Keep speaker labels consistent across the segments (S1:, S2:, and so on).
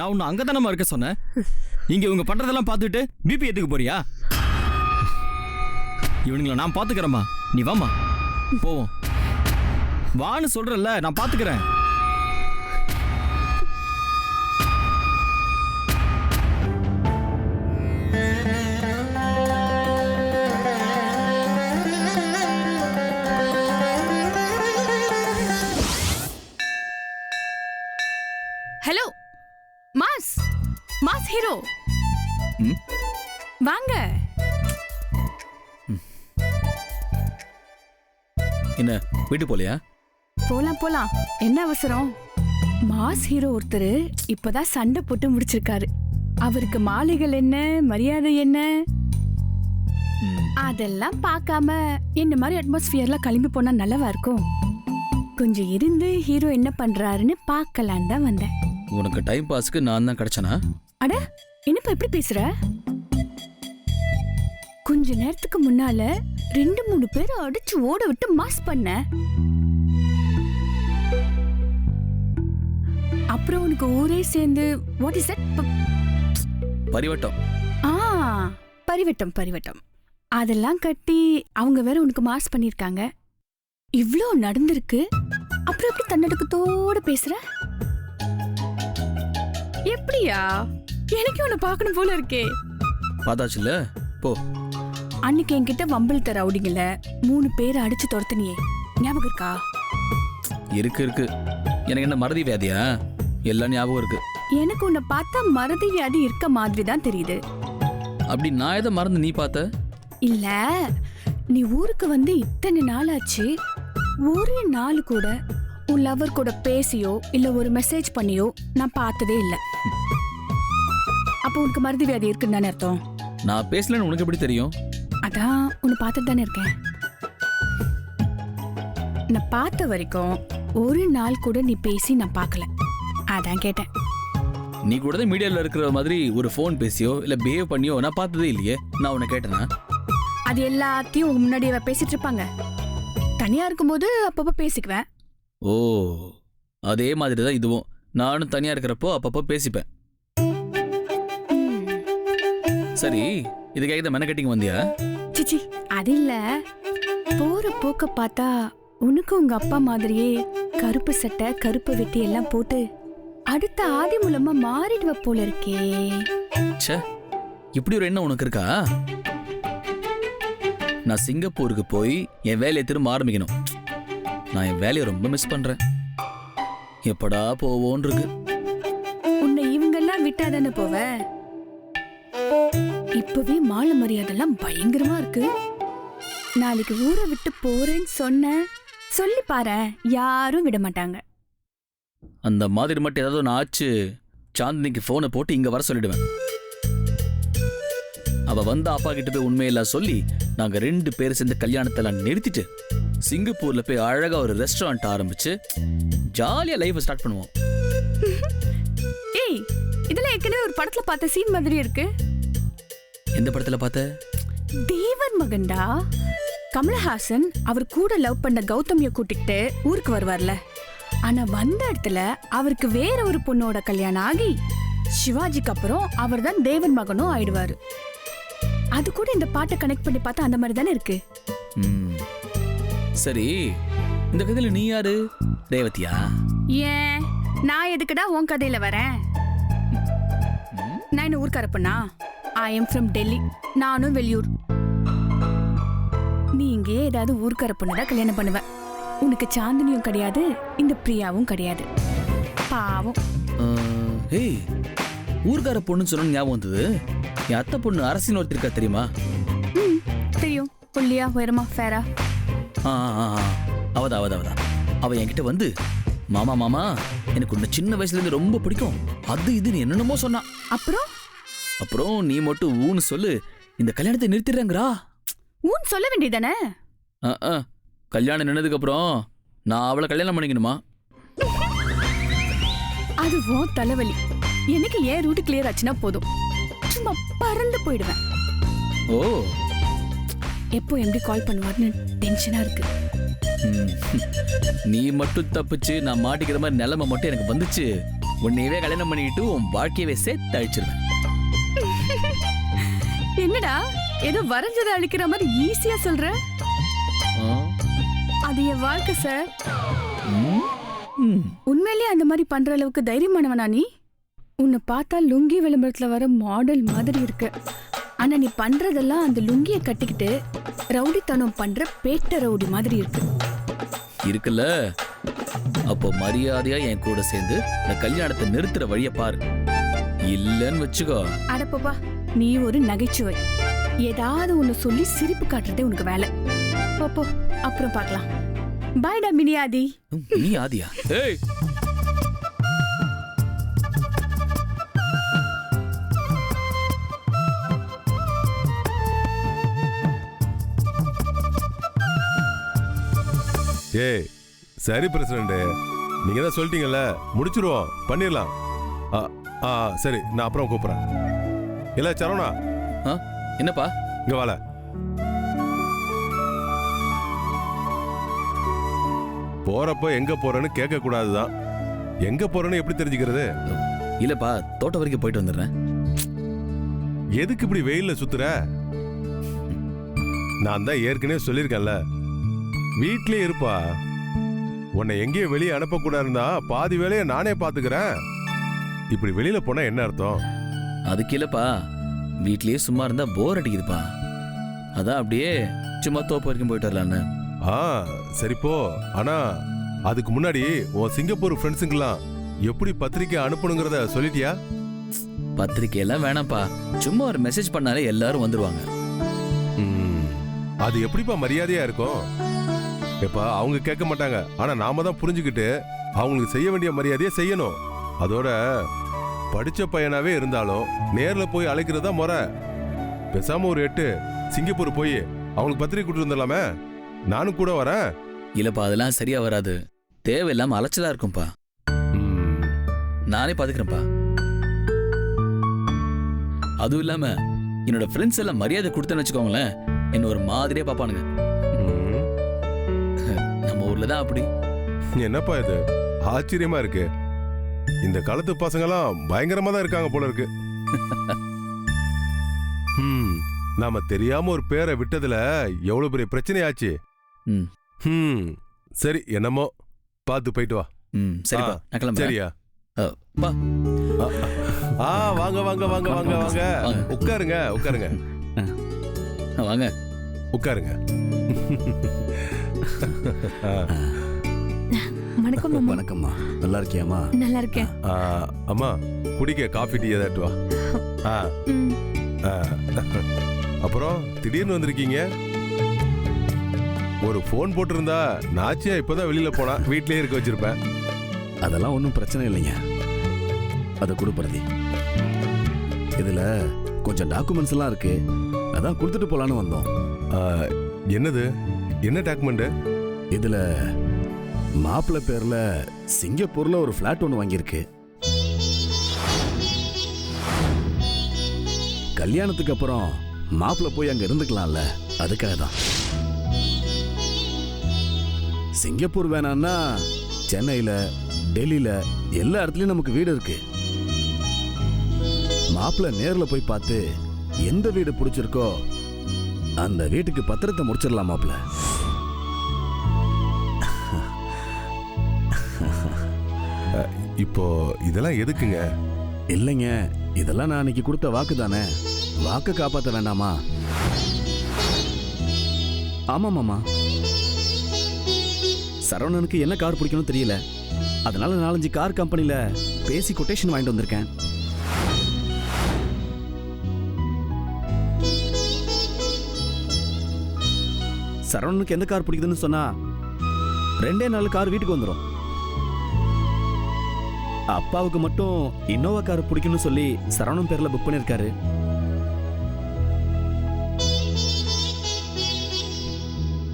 S1: நான் உன்னை அங்கதானமா இருக்க சொன்னேன். இங்க இவங்க பண்றதெல்லாம் பார்த்துட்டு பிபி ஏத்துக்க போறியா? இவனுங்களை நான் பாத்துக்கிறேம்மா நீ வாமா போவோம். வான்னு சொல்றல நான் பாத்துக்கிறேன்
S2: வாங்க.
S1: என்ன வீட்டு போலையா?
S2: போலாம் போலாம். என்ன அவசரம்? மாஸ் ஹீரோ ஒருத்தர் இப்பதான் சண்டை போட்டு முடிச்சிருக்காரு. அவருக்கு மாலைகள் என்ன மரியாதை என்ன? அதெல்லாம் பார்க்காம இந்த மாதிரி அட்மாஸ்பியர்ல கிளம்பி போனா நல்லவா இருக்கும்? கொஞ்சம் இருந்து ஹீரோ என்ன பண்றாருன்னு பார்க்கலாம் தான் வந்தேன்.
S1: உனக்கு டைம் பாஸ்க்கு நான் தான் கிடைச்சனா?
S2: அட என்னப்பா இப்படி பேசுற? கொஞ்ச நேரத்துக்கு முன்னால ரெண்டு மூணு பேரை அடிச்சு ஓட விட்டு மாஸ் பண்ண. அப்புறம் உனக்கு ஊரே சேர்ந்து வாட் இஸ் தட்
S1: பரிவட்டம்.
S2: ஆ பரிவட்டம் பரிவட்டம். அதெல்லாம் கட்டி அவங்க வேற உனக்கு மாஸ் பண்ணிருக்காங்க. இவ்ளோ நடந்திருக்கு. அப்புறம் எப்படி தன்னடக்கத்தோட பேசுற? எப்படியா? எனக்கு உன்னை பார்க்கணும் போல இருக்கே.
S1: பார்த்தாச்சுல்ல? போ.
S2: அன்னைக்கு என்கிட்ட வம்பல் தர ரவுடிங்கள மூணு பேரை அடிச்சு துரத்துனியே. ஞாபகம் இருக்கா?
S1: இருக்கு இருக்கு. எனக்கு என்ன மறதி வியாதியா? எல்லாம் ஞாபகம் இருக்கு.
S2: எனக்கு உன்னை பார்த்தா மறதி வியாதி இருக்க மாதிரி தான் தெரியுது.
S1: அப்படி நான் எதை மறந்து நீ பார்த்த?
S2: இல்ல நீ ஊருக்கு வந்து இத்தனை நாள் ஆச்சு ஒரு நாள் கூட உன் லவர் கூட பேசியோ இல்ல ஒரு மெசேஜ் பண்ணியோ நான் பார்த்ததே இல்ல. அப்போ உனக்கு மருதி வியாதி இருக்குன்னு தானே அர்த்தம்?
S1: நான் பேசலன்னு உனக்கு எப்படி தெரியும்?
S2: அதான் உன்னை பார்த்துட்டு தானே இருக்கேன். நான் பார்த்த வரைக்கும் ஒரு நாள் கூட நீ பேசி நான் பார்க்கல. அதான் கேட்டேன்.
S1: நீ கூட தான் மீடியாவில் இருக்கிற மாதிரி ஒரு ஃபோன் பேசியோ இல்லை பிஹேவ் பண்ணியோ நான் பார்த்ததே இல்லையே. நான் உன்னை கேட்டேனா?
S2: அது எல்லாத்தையும் உங்க முன்னாடி இவ பேசிட்டு இருப்பாங்க. தனியா இருக்கும்போது அப்பப்ப பேசிக்குவேன்.
S1: ஓ அதே மாதிரி தான் இதுவும். நானும் தனியாக இருக்கிறப்போ அப்பப்போ பேசிப்பேன். சரி இதுக்காக தான் மெனக்கட்டிங் வந்தியா?
S2: சிச்சி அது இல்ல. போற போக்க பார்த்தா உனக்கு உங்க அப்பா மாதிரியே கருப்பு சட்டை கருப்பு வெட்டி எல்லாம் போட்டு அடுத்த ஆதி மூலமா மாறிடுவ போல இருக்கே.
S1: ச்சே இப்படி ஒரு எண்ணம் உனக்கு இருக்கா? நான் சிங்கப்பூருக்கு போய் என் வேலையை திரும்ப ஆரம்பிக்கணும். நான் என் வேலையை ரொம்ப மிஸ் பண்றேன். எப்படா போவோன்னு இருக்கு
S2: உன்னை இவங்கெல்லாம் விட்டா தானே போவ? இப்பவே மாலை மரியாதைலாம் பயங்கரமா இருக்கு. நாளைக்கு ஊரை விட்டு போறேன்னு சொன்ன சொல்லி பாரேன் யாரும் விட மாட்டாங்க.
S1: அந்த மாதிரி மட்டும் ஏதாவது ஒன்று ஆச்சு சாந்தினிக்கு ஃபோனை போட்டு இங்க வர சொல்லிடுவேன். அவ வந்த அப்பா கிட்ட போய் உண்மையெல்லாம் சொல்லி நாங்க ரெண்டு பேரும் சேர்ந்து கல்யாணத்தெல்லாம் நிறுத்திட்டு சிங்கப்பூர்ல போய் அழகா ஒரு ரெஸ்டாரண்ட் ஆரம்பிச்சு ஜாலியா லைஃப் ஸ்டார்ட் பண்ணுவோம்.
S2: ஏய் இதெல்லாம் ஏற்கனவே ஒரு படத்துல பார்த்த சீன் மாதிரி இருக்கு.
S1: எந்த படத்துல பார்த்த?
S2: தேவன் மகன்டா? கமலஹாசன் அவர் கூட லவ் பண்ண கௌதமிய கூட்டிக்கிட்டு ஊருக்கு வருவார்ல. ஆனா வந்த இடத்துல அவருக்கு வேற ஒரு பொண்ணோட கல்யாணம் ஆகி சிவாஜிக்கு அப்புறம் அவர் தான் தேவன் மகனும் ஆயிடுவாரு. அது கூட இந்த பாட்டை கனெக்ட் பண்ணி பார்த்தா அந்த மாதிரி தானே இருக்கு.
S1: சரி இந்த கதையில நீ யாரு? ரேவதியா?
S2: ஏன்? நான் எதுக்குடா உன் கதையில வரேன்? நான் என்ன ஊர்க்கார பொண்ணா? ஐ எம் ஃப்ரம் டெல்லி நானும் வெளியூர். நீ இங்கேயே ஏதாவது ஊர்க்கார பொண்ணு தான் கல்யாணம் பண்ணுவ. உனக்கு சாந்தினியும் கிடையாது இந்த பிரியாவும் கிடையாது. பாவம்.
S1: ஏய் ஊர்க்கார பொண்ணுன்னு சொன்னு ஞாபகம் வந்தது? என் அத்தை பொண்ணு அரசின் ஒருத்தர் இருக்கா தெரியுமா?
S2: ம், தெரியும். புள்ளியா உயரமா ஃபேரா
S1: ஆ? ஆ, ஆ. அவதா அவதா அவதா அவ என்கிட்ட வந்து மாமா மாமா எனக்கு உன்னை சின்ன வயசுல இருந்து ரொம்ப பிடிக்கும். அது இதுன்னு என்னென்னமோ சொன்னா.
S2: அப்புறம்?
S1: அப்புறம் நீ மட்டும் ஊன்னு சொல்லு. இந்த கல்யாணத்தை நிறுத்திடுறாங்கடா
S2: ஊன் சொல்ல வேண்டியதானே.
S1: கல்யாணம் நின்னதுக்கு அப்புறம் நான் அவளை கல்யாணம் பண்ணிக்கணுமா?
S2: அது உன் தலைவலி. எனக்கு ஏன் ரூட் கிளியர் ஆச்சுன்னா போதும். சும்மா பறந்து போயிடுவேன்.
S1: ஓ.
S2: எப்போ எப்படி கால் பண்ணுவார்னு டென்ஷனா இருக்கு.
S1: நீ மட்டும் தப்பிச்சு நான் மாட்டிக்கிற மாதிரி நிலைமை மட்டும் எனக்கு வந்துச்சு. உன்னையவே கல்யாணம் பண்ணிக்கிட்டு உன் வாழ்க்கையவே சேர்த்து அழிச்சிருவேன்.
S2: என்னடா? ஏதோ வரைஞ்சதை அழிக்கிற மாதிரி ஈஸியா சொல்ற? அது என் வாழ்க்கை சார். உண்மையிலேயே அந்த மாதிரி பண்ற அளவுக்கு தைரியமானவனா நீ? உன்னை பார்த்தா லுங்கி விளம்பரத்துல வர மாடல் மாதிரி இருக்கு. ஆனா நீ பண்றதெல்லாம் அந்த லுங்கிய கட்டிக்கிட்டு ரவுடித்தனம் பண்ற பேட்ட ரவுடி மாதிரி இருக்கு.
S1: இருக்குல்ல? அப்போ மரியாதையா என் கூட சேர்ந்து இந்த கல்யாணத்தை நிறுத்துற வழிய பாரு. இல்லன்னு வச்சுக்கோ.
S2: அடப்பப்பா நீ ஒரு நகைச்சுவை. ஏதாவது ஒண்ணு சொல்லி சிரிப்பு காட்டுறதே உனக்கு வேலை. போ, போ அப்புறம் பார்க்கலாம். பாய்டா மினியாதி
S1: ம், நீ ஆதியா? ஏய்.
S3: ஏய் சரி பிரசிடண்ட். நீங்க தான் சொல்லிட்டீங்கல்ல முடிச்சிருவோம் பண்ணிடலாம் ஆ சரி நான் அப்புறம் கூப்பிட்றேன். இல்லை சரவணா.
S1: ஆ, என்னப்பா?
S3: இங்க வாழ போறப்ப எங்க போறேன்னு கேட்க கூடாதுதான் எங்க போறேன்னு எப்படி தெரிஞ்சுக்கிறது?
S1: இல்லப்பா தோட்டம் வரைக்கும் போயிட்டு வந்துடுறேன்.
S3: எதுக்கு இப்படி வெயில்ல சுத்துற? நான் தான் ஏற்கனவே சொல்லியிருக்கேன்ல. வீட்லயே இருப்பா. உன்னை எங்கேயும் வெளியே அனுப்பக்கூடாதுன்னா பாதி வேலையை நானே பாத்துக்கிறேன் இப்படி வெளியில போனா என்ன அர்த்தம்?
S1: அதுக்கு இல்லப்பா. வீட்லயே சும்மா இருந்தா போர் அடிக்குதுப்பா. அதான் அப்படியே சும்மா தோப்பு வரைக்கும் போயிட்டு வரலான்னு.
S3: ஆ சரி போ. ஆனா அதுக்கு முன்னாடி உன் சிங்கப்பூர் ஃப்ரெண்ட்ஸுங்கெல்லாம் எப்படி பத்திரிக்கை அனுப்பணுங்கிறத சொல்லிட்டியா?
S1: பத்திரிக்கை எல்லாம் வேணாம்ப்பா. சும்மா ஒரு மெசேஜ் பண்ணாலே எல்லாரும் வந்துருவாங்க.
S3: ம், அது எப்படிப்பா மரியாதையா இருக்கும்? எப்பா அவங்க கேட்க மாட்டாங்க. ஆனா நாம தான் புரிஞ்சுக்கிட்டு அவங்களுக்கு செய்ய வேண்டிய மரியாதையை செய்யணும். அதோட படிச்ச பையனாவே இருந்தாலும் நேர்ல போய் அழைக்கிறது தான் முறை. பேசாம ஒரு எட்டு சிங்கப்பூர் போய் அவங்களுக்கு பத்திரிக்கை கொடுத்து வந்துடலாமே. நானும் கூட வரேன்.
S1: இல்லப்பா அதெல்லாம் சரியா வராது. தேவையில்லாம அலைச்சலா இருக்கும்பா.
S3: ம்,
S1: நானே பாத்துக்கிறேன்ப்பா. அதுவும் இல்லாம என்னோட ஃப்ரெண்ட்ஸ் எல்லாம் மரியாதை கொடுத்தேன்னு வச்சுக்கோங்களேன் என்ன ஒரு மாதிரியா பாப்பானுங்க.
S3: ம்.
S1: நம்ம ஊர்ல தான் அப்படி.
S3: என்னப்பா இது? ஆச்சரியமா இருக்கு. இந்த காலத்து பசங்கெல்லாம் பயங்கரமா தான் இருக்காங்க போல இருக்கு. ம், நாம தெரியாம ஒரு பேரை விட்டதுல எவ்வளவு பெரிய பிரச்சனை ஆச்சு
S1: ம்.
S3: சரி என்னமோ பார்த்து போயிட்டு வா.
S1: ம் சரிப்பா
S3: ஆ,
S1: நான் கிளம்புறேன்.
S3: சரியா.
S1: பா.
S3: ஆ வாங்க வாங்க வாங்க வாங்க வாங்க. உட்காருங்க உட்காருங்க.
S1: வாங்க.
S3: உட்காருங்க.
S2: வணக்கம் மாமா
S4: வணக்கம்மா. நல்லா இருக்கியாம்மா
S2: நல்லா இருக்கேன்
S3: ஆ, அம்மா குடிக்க காஃபி டீ ஏதாட்டு வா. ஆ.
S2: ம்,
S3: ஆ. அப்புறம் திடீர்னு வந்திருக்கீங்க. ஒரு ஃபோன் போட்டிருந்தா நாச்சியா இப்பதான் வெளியில போனா வீட்லயே இருக்க வச்சிருப்பேன்.
S4: அதெல்லாம் ஒன்றும் பிரச்சனை இல்லைங்க. அதை கொடுப்பறதி இதுல கொஞ்சம் டாக்குமெண்ட்ஸ் எல்லாம் இருக்கு. அதான் கொடுத்துட்டு போலான்னு வந்தோம்.
S3: ஆ, என்னது? என்ன டாக்குமெண்ட்
S4: இதுல மாப்பிள்ளை பேர்ல சிங்கப்பூர்ல ஒரு ஃபிளாட் ஒன்று வாங்கியிருக்கு. கல்யாணத்துக்கு அப்புறம் மாப்பிள்ளை போய் அங்க இருந்துக்கலாம்ல அதுக்காக தான். சிங்கப்பூர் வேணான்னா சென்னையில டெல்லியில எல்லா இடத்துலயும் நமக்கு வீடு இருக்கு. மாப்பிள்ளை நேர்ல போய் பார்த்து எந்த வீடு பிடிச்சிருக்கோ அந்த வீட்டுக்கு பத்திரத்தை முடிச்சிடலாம் மாப்பிள்ள
S3: இப்போ இதெல்லாம் எதுக்குங்க?
S4: இல்லைங்க. இதெல்லாம் நான் அன்னைக்கு கொடுத்த வாக்கு தானே. வாக்கு காப்பாற்ற வேண்டாமா? ஆமாம் மாமா. சரவணனுக்கு என்ன கார் பிடிக்கணும்னு தெரியல. அதனால நாலஞ்சு கார் கம்பெனியில் பேசி கொட்டேஷன் வாங்கிட்டு வந்திருக்கேன். சரவணனுக்கு எந்த கார் பிடிக்குதுன்னு சொன்னா ரெண்டே நாள் கார் வீட்டுக்கு வந்துடும் அப்பாவுக்கு மட்டும் இன்னோவா கார் பிடிக்கும்னு சொல்லி சரவணன் பேர்ல புக் பண்ணிருக்காரு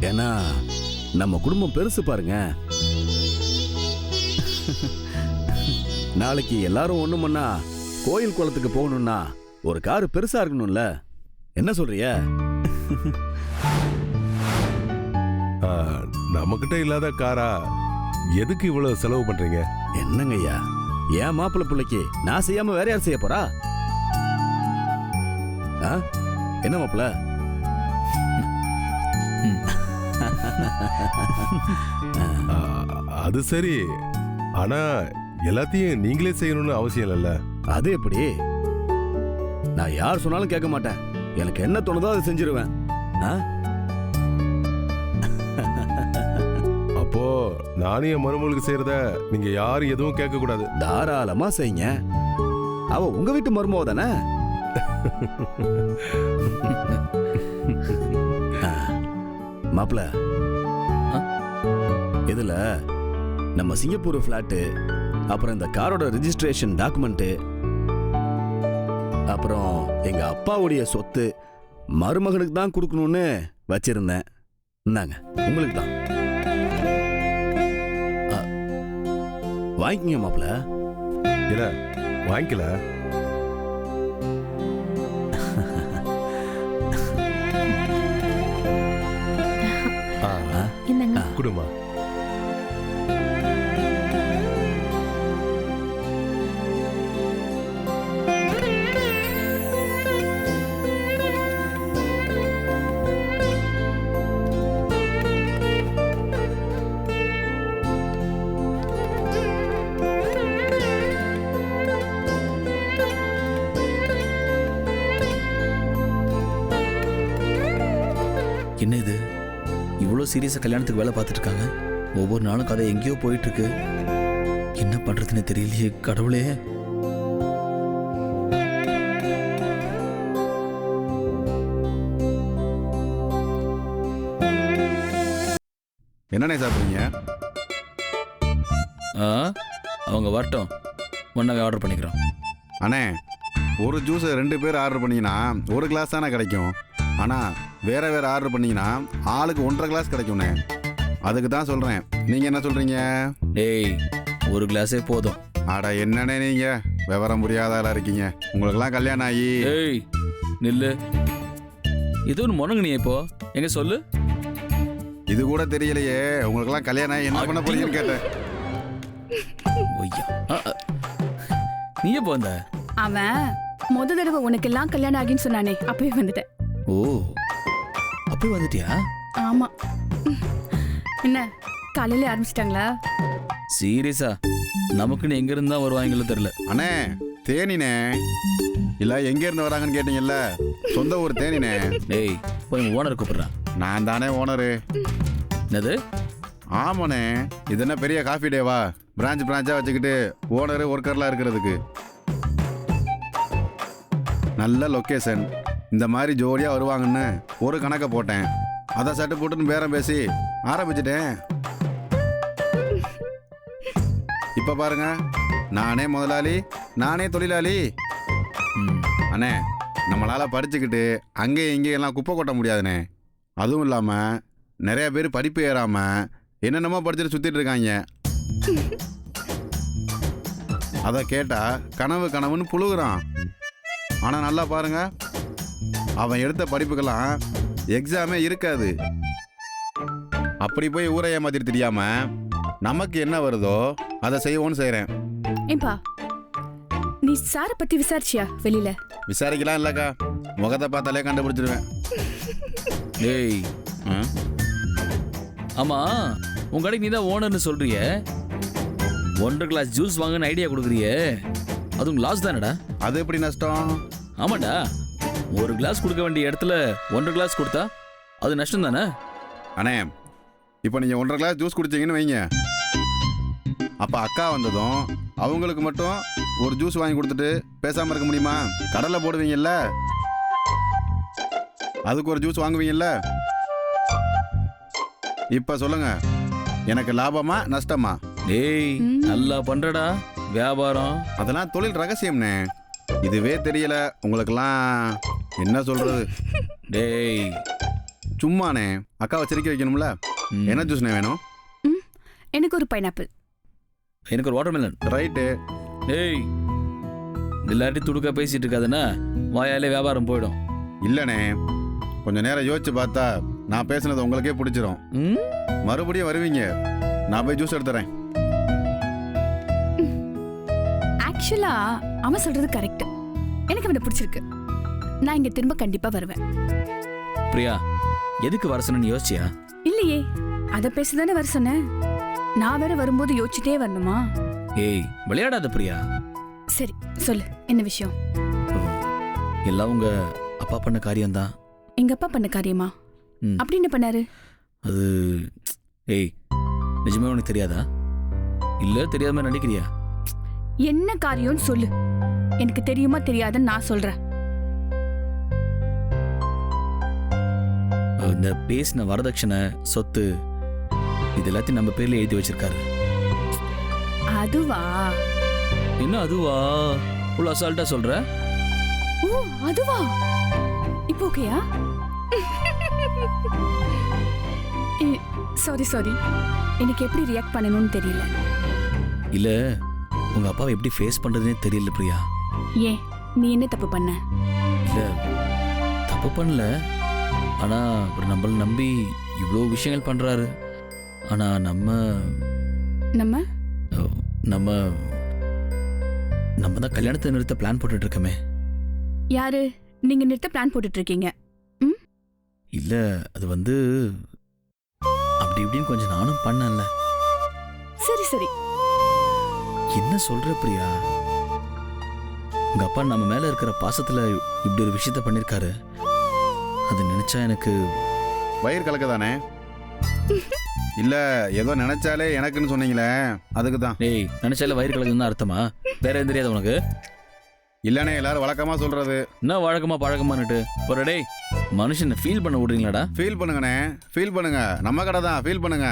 S4: ஏன்னா நம்ம குடும்பம் பெருசு பாருங்க. நாளைக்கு எல்லாரும் ஒண்ணு பண்ணா கோயில் குளத்துக்கு போகணும்னா ஒரு காரு பெருசா இருக்கணும்ல. என்ன சொல்றிய
S3: ஆ, நம்மகிட்ட இல்லாத காரா எதுக்கு இவ்வளவு செலவு பண்றீங்க?
S4: என்னங்க ஐயா என் மாப்பிள்ளை பிள்ளைக்கு? நான் செய்யாம வேற யார் செய்ய போறா? என்ன மாப்பிள்ள?
S3: அது சரி. ஆனா எல்லாத்தையும் நீங்களே செய்யணும்னு அவசியம் இல்லைல்ல?
S4: அது எப்படி? நான் யார் சொன்னாலும் கேட்க மாட்டேன். எனக்கு என்ன தோணுதோ அதை செஞ்சிருவேன். ஆ?
S3: அப்போ நானும் என் மருமகளுக்கு செய்யறத நீங்க யாரும் எதுவும் கேட்க கூடாது
S4: தாராளமா செய்யுங்க. அவ உங்க வீட்டு மருமவ தானே? மாப்பிள? இதுல நம்ம சிங்கப்பூர் ஃபிளாட்டு அப்புறம் இந்த காரோட ரெஜிஸ்ட்ரேஷன் டாக்குமெண்ட் அப்புறம் எங்க அப்பாவுடைய சொத்து மருமகனுக்கு தான் கொடுக்கணும்னு வச்சிருந்தேன். இந்தாங்க உங்களுக்கு தான் வாங்கிக்கங்க மாப்பிள.
S3: இல்ல வாங்கிக்கல? குடுமா
S1: என்ன இது இவ்வளோ சீரியஸாக கல்யாணத்துக்கு வேலை பார்த்துட்டு இருக்காங்க ஒவ்வொரு நாளும் கதை எங்கேயோ போயிட்டு இருக்கு என்ன பண்றதுன்னு தெரியலையே கடவுளே.
S5: என்னண்ணே சாப்பிட்றீங்க?
S1: ஆ அவங்க வரட்டும். ஒன்றாவே ஆர்டர் பண்ணிக்கிறோம்.
S5: அண்ணே ஒரு ஜூஸை ரெண்டு பேர் ஆர்டர் பண்ணீங்கன்னா ஒரு கிளாஸ் தானே கிடைக்கும். ஆனால் வேற வேற ஆர்டர் பண்ணீங்கன்னா ஆளுக்கு ஒன்றரை கிளாஸ் கிடைக்கும்ண்ணே அதுக்கு தான் சொல்கிறேன் நீங்கள் என்ன சொல்கிறீங்க
S1: டேய் ஒரு கிளாஸே போதும்.
S5: ஆடா என்னண்ணே நீங்கள் விவரம் புரியாத ஆளா இருக்கீங்க. உங்களுக்கெல்லாம் கல்யாணம் ஆகி.
S1: ஏய் நில்லு. இது ஒன்று முணங்குனியே இப்போ. எங்க சொல்லு?
S5: இது கூட தெரியலையே. உங்களுக்கெல்லாம் கல்யாணம் ஆகி என்ன பண்ண போறீங்கன்னு கேட்டேன்.
S1: ஒய்யா. நீ எப்போ வந்த?
S2: அவன் முத தடவை உனக்கு எல்லாம் கல்யாணம் ஆகின்னு சொன்னானே. அப்பவே வந்துட்டேன்.
S1: ஓ. அப்போ வந்துட்டியா?
S2: ஆமா. என்ன காலையில ஆரம்பிச்சிட்டாங்களா?
S1: சீரியஸா? நமக்குன்னு எங்க இருந்தா வருவாங்களோ தெரியல.
S5: அண்ணே தேனினே. இல்லை எங்கேருந்து வராங்கன்னு கேட்டீங்கல்ல? சொந்த ஊர் தேனினே.
S1: டேய் போய் ஓனர் கூப்பிடுறான்.
S5: நான் தானே ஓனரு.
S1: என்னது?
S5: ஆமாண்ணே இது என்ன பெரிய காஃபி டேவா பிரான்ச் பிரான்ச்சாக வச்சுக்கிட்டு ஓனரு ஒர்க்கர்லாம் இருக்கிறதுக்கு. நல்ல லொக்கேஷன் இந்த மாதிரி ஜோடியாக வருவாங்கன்னு ஒரு கணக்கை போட்டேன். அதை சட்டு போட்டுன்னு பேரம் பேசி ஆரம்பிச்சிட்டேன். இப்போ பாருங்க. நானே முதலாளி நானே தொழிலாளி. அண்ணே நம்மளால் படிச்சுக்கிட்டு அங்கேயும் இங்கேயும் எல்லாம் குப்பை கொட்ட முடியாதுண்ணே. அதுவும் இல்லாமல் நிறைய பேர் படிப்பு ஏறாமல் என்னென்னமோ படிச்சுட்டு சுற்றிட்டு இருக்காங்க. அதை கேட்டால் கனவு கனவுன்னு புழுகுறான். ஆனால் நல்லா பாருங்க. அவன் எடுத்த படிப்புக்கெல்லாம் எக்ஸாமே இருக்காது. அப்படி போய் ஊரை ஏமாத்திட்டு தெரியாம நமக்கு என்ன வருதோ அதை செய்வோன்னு செய்கிறேன்
S2: ஏன்பா நீ சார பத்தி விசாரிச்சியா வெளியில?
S5: விசாரிக்கலாம் இல்லைக்கா. முகத்தை பார்த்தாலே கண்டுபிடிச்சிருவேன்.
S1: டேய்
S5: ஆ?
S1: ஆமா உங்க கடைக்கு நீ தான் ஓனர்னு சொல்றியே. ஒன்றரை கிளாஸ் ஜூஸ் வாங்கன்னு ஐடியா கொடுக்குறியே. அதுவும் லாஸ் தானடா?
S5: அது எப்படி நஷ்டம்?
S1: ஆமாடா ஒரு கிளாஸ் கொடுக்க வேண்டிய இடத்துல ஒன்றரை கிளாஸ் கொடுத்தா அது நஷ்டம் தானே?
S5: அண்ணே இப்போ நீங்கள் ஒன்றரை கிளாஸ் ஜூஸ் குடிச்சீங்கன்னு வைங்க. அப்போ அக்கா வந்ததும் அவங்களுக்கு மட்டும் ஒரு ஜூஸ் வாங்கி கொடுத்துட்டு பேசாமல் இருக்க முடியுமா? கடலை போடுவீங்கல்ல? அதுக்கு ஒரு ஜூஸ் வாங்குவீங்கல்ல? இப்போ சொல்லுங்க எனக்கு லாபமா நஷ்டமா?
S1: டேய். நல்லா பண்றடா வியாபாரம்.
S5: அதெல்லாம் தொழில் ரகசியம்னே இதுவே தெரியல உங்களுக்கெல்லாம் என்ன சொல்றது?
S1: டேய்
S5: சும்மாண்ணே அக்காவை சிரிக்க வைக்கணும்ல. என்ன ஜூஸ்ண்ணே வேணும்?
S2: எனக்கு ஒரு பைனாப்பிள்.
S1: எனக்கு ஒரு வாட்டர்மெலன்
S5: ரைட்டு
S1: ஏய் இல்லாட்டி துடுக்கா பேசிட்டு இருக்காதுன்னா வாயாலே வியாபாரம் போயிடும்.
S5: இல்லைண்ணே கொஞ்ச நேரம் யோசிச்சு பார்த்தா நான் பேசுனது உங்களுக்கே பிடிச்சிரும்.
S1: ம்?
S5: மறுபடியும் வருவீங்க. நான் போய் ஜூஸ் எடுத்துறேன்.
S2: ஆக்சுவலா அவன் சொல்றது கரெக்ட் எனக்கு அவனை பிடிச்சிருக்கு. நான் இங்க திரும்ப கண்டிப்பா வருவேன்.
S1: பிரியா எதுக்கு வர சொன்னு யோசிச்சியா?
S2: இல்லையே அத பேசதானே வர சொன்னேன் நான் வேற வரும்போது யோசிச்சுட்டே வரணுமா?
S1: ஏய் விளையாடாத பிரியா.
S2: சரி சொல்லு என்ன விஷயம்?
S1: எல்லாம் உங்க அப்பா பண்ண காரியம்தான்.
S2: எங்க அப்பா பண்ண காரியமா. அப்படி என்ன பண்ணாரு?
S1: அது ஏய் நிஜமே உனக்கு தெரியாதா? இல்ல தெரியாத மாதிரி நடிக்கிறியா?
S2: என்ன காரியம்னு சொல்லு. எனக்கு தெரியுமா தெரியாதுன்னு நான் சொல்றேன்.
S1: இந்த பேசின வரதட்சணை சொத்து இது எல்லாத்தையும் நம்ம பேர்ல எழுதி வச்சிருக்காரு.
S2: அதுவா?
S1: என்ன அதுவா? இவ்வளோ அசால்ட்டா சொல்ற?
S2: ஓ அதுவா? இப்போ ஓகேயா? சாரி சாரி எனக்கு எப்படி ரியாக்ட் பண்ணணும்னு தெரியல.
S1: இல்ல உங்க அப்பாவை எப்படி ஃபேஸ் பண்றதுனே தெரியல பிரியா.
S2: ஏன் நீ என்ன தப்பு பண்ண?
S1: இல்ல தப்பு பண்ணல. ஆனா அவர் நம்மள நம்பி இவ்வளோ விஷயங்கள் பண்றாரு. ஆனா நம்ம
S2: நம்ம?
S1: நம்ம நம்ம தான் கல்யாணத்தை நிறுத்த பிளான் போட்டுட்டு இருக்கோமே
S2: யாரு? நீங்க நிறுத்த பிளான் போட்டுட்டு இருக்கீங்க
S1: இல்ல அது வந்து அப்படி இப்படின்னு கொஞ்சம் நானும் பண்ணல
S2: சரி சரி.
S1: என்ன சொல்ற பிரியா? உங்க அப்பா நம்ம மேல இருக்கிற பாசத்துல இப்படி ஒரு விஷயத்த பண்ணிருக்காரு. அது நினைச்சா எனக்கு
S5: வயிறு கலக்க தானே இல்லை ஏதோ நினைச்சாலே எனக்குன்னு சொன்னீங்களே அதுக்கு தான்
S1: டேய் நினைச்சால வயிறு கலக்குதுன்னு தான் அர்த்தமா? வேற எதுவும் தெரியாது உனக்கு?
S5: இல்லைண்ணே எல்லாரும் வழக்கமாக சொல்கிறது
S1: என்ன வழக்கமா பழக்கமானுட்டு ஒரு டேய் மனுஷனை ஃபீல் பண்ண விடுறீங்களாடா?
S5: ஃபீல் பண்ணுங்கண்ணே ஃபீல் பண்ணுங்க. நம்ம கடை தான் ஃபீல் பண்ணுங்க.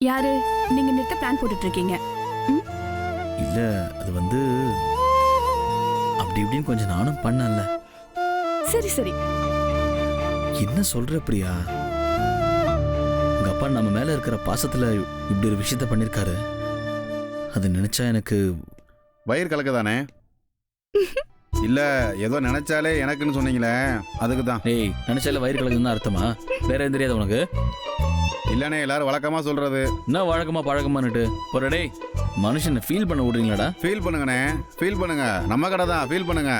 S2: யாரு? நீங்க நிறுத்த பிளான் போட்டுட்டு இருக்கீங்க
S1: இல்ல அது வந்து அப்படி இப்படின்னு கொஞ்சம் நானும் பண்ணல
S2: சரி சரி.
S1: என்ன சொல்ற பிரியா? உங்க அப்பா நம்ம மேல இருக்கிற பாசத்துல இப்படி ஒரு விஷயத்த பண்ணிருக்காரு. அது நினைச்சா எனக்கு
S5: வயிறு கலக்க தானே இல்லை ஏதோ நினைச்சாலே எனக்குன்னு சொன்னீங்களே அதுக்கு தான்
S1: டேய் நினைச்சால வயிறு கலக்குதுன்னு தான் அர்த்தமா? வேற எதுவும் தெரியாது உனக்கு?
S5: இல்லைண்ணே எல்லாரும் வழக்கமாக சொல்கிறது
S1: என்ன வழக்கமா பழக்கமானுட்டு ஒரு டேய் மனுஷனை ஃபீல் பண்ண விடுறீங்களாடா?
S5: ஃபீல் பண்ணுங்கண்ணே ஃபீல் பண்ணுங்க. நம்ம கடை தான் ஃபீல் பண்ணுங்க.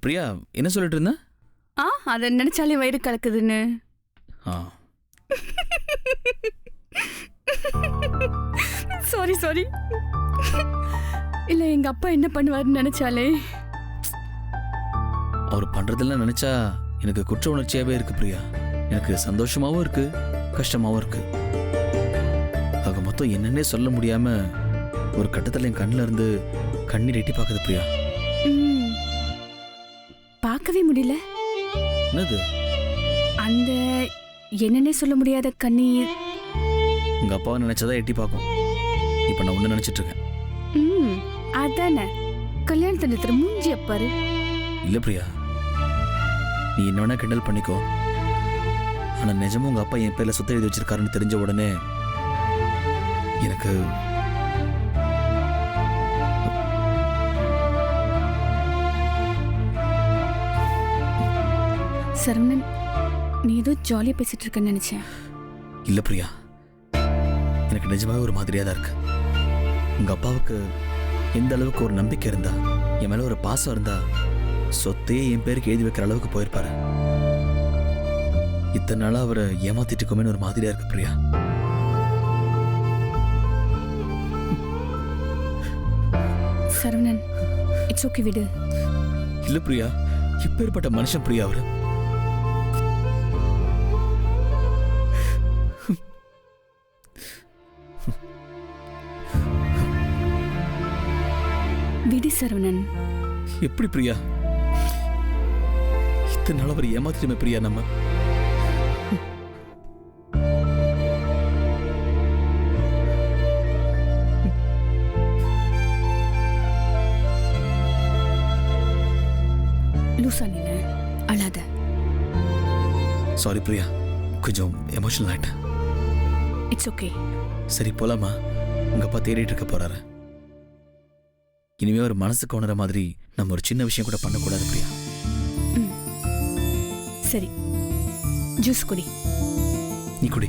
S1: பிரியா என்ன சொல்லிட்டு இருந்த?
S2: ஆ அதை நினைச்சாலே வயிறு கலக்குதுன்னு.
S1: ஆ.
S2: சாரி சாரி இல்ல எங்க அப்பா என்ன பண்ணுவாருன்னு நினைச்சாலே.
S1: அவர் பண்றதெல்லாம் நினைச்சா எனக்கு குற்ற உணர்ச்சியாவே இருக்கு பிரியா. எனக்கு சந்தோஷமாவும் இருக்கு கஷ்டமாவும் இருக்கு. ஆக மொத்தம் என்னன்னே சொல்ல முடியாம ஒரு கட்டத்துல என் கண்ணுல இருந்து கண்ணீர் எட்டி பார்க்குது பிரியா.
S2: ம். பார்க்கவே முடியல.
S1: என்னது?
S2: அந்த என்னன்னே சொல்ல முடியாத கண்ணீர்.
S1: உங்க அப்பாவை நினைச்சதா எட்டி பார்க்கும். இப்ப நான் ஒண்ணு நினைச்சிட்டு இருக்கேன்.
S2: ம் அதானே. கல்யாணத்தை நிறுத்துற மூஞ்சி அப்பாரு.
S1: இல்ல பிரியா. நீ என்ன வேணா கிண்டல் பண்ணிக்கோ. ஆனா நிஜமும் உங்க அப்பா என் பேர்ல சொத்து எழுதி வச்சிருக்காருன்னு தெரிஞ்ச உடனே எனக்கு
S2: சரவணன் நீ ஏதோ ஜாலியா பேசிட்டு இருக்கன்னு நினைச்சேன்.
S1: இல்ல பிரியா. எனக்கு நிஜமாவே ஒரு மாதிரியா தான் இருக்கு. உங்க அப்பாவுக்கு எந்த அளவுக்கு ஒரு நம்பிக்கை இருந்தா என் மேல ஒரு பாசம் இருந்தா சொத்தையே என் பேருக்கு எழுதி வைக்கிற அளவுக்கு போயிருப்பாரு. இத்தனை நாளா அவரை ஏமாத்திட்டு இருக்கோமேன்னு ஒரு மாதிரியா இருக்கு பிரியா.
S2: சரவணன் இட்ஸ் ஓகே விடு.
S1: இல்ல பிரியா இப்பேற்பட்ட மனுஷன் பிரியா அவரு?
S2: சரவணன்.
S1: எப்படி பிரியா? இத்தனை நாள் அவர் ஏமாத்திட்டுமே பிரியா நம்ம?
S2: லூசா நின்னு அழாத.
S1: சாரி பிரியா கொஞ்சம் எமோஷனல் ஆயிட்டேன்.
S2: இட்ஸ் ஓகே
S1: சரி போலாமா? உங்க அப்பா தேடிட்டு இருக்க போறாரு. இனிமே ஒரு மனசுக்கு உணர மாதிரி நம்ம ஒரு சின்ன விஷயம் கூட பண்ணக்கூடாது பிரியா.
S2: சரி. ஜூஸ் குடி.
S1: நீ குடி.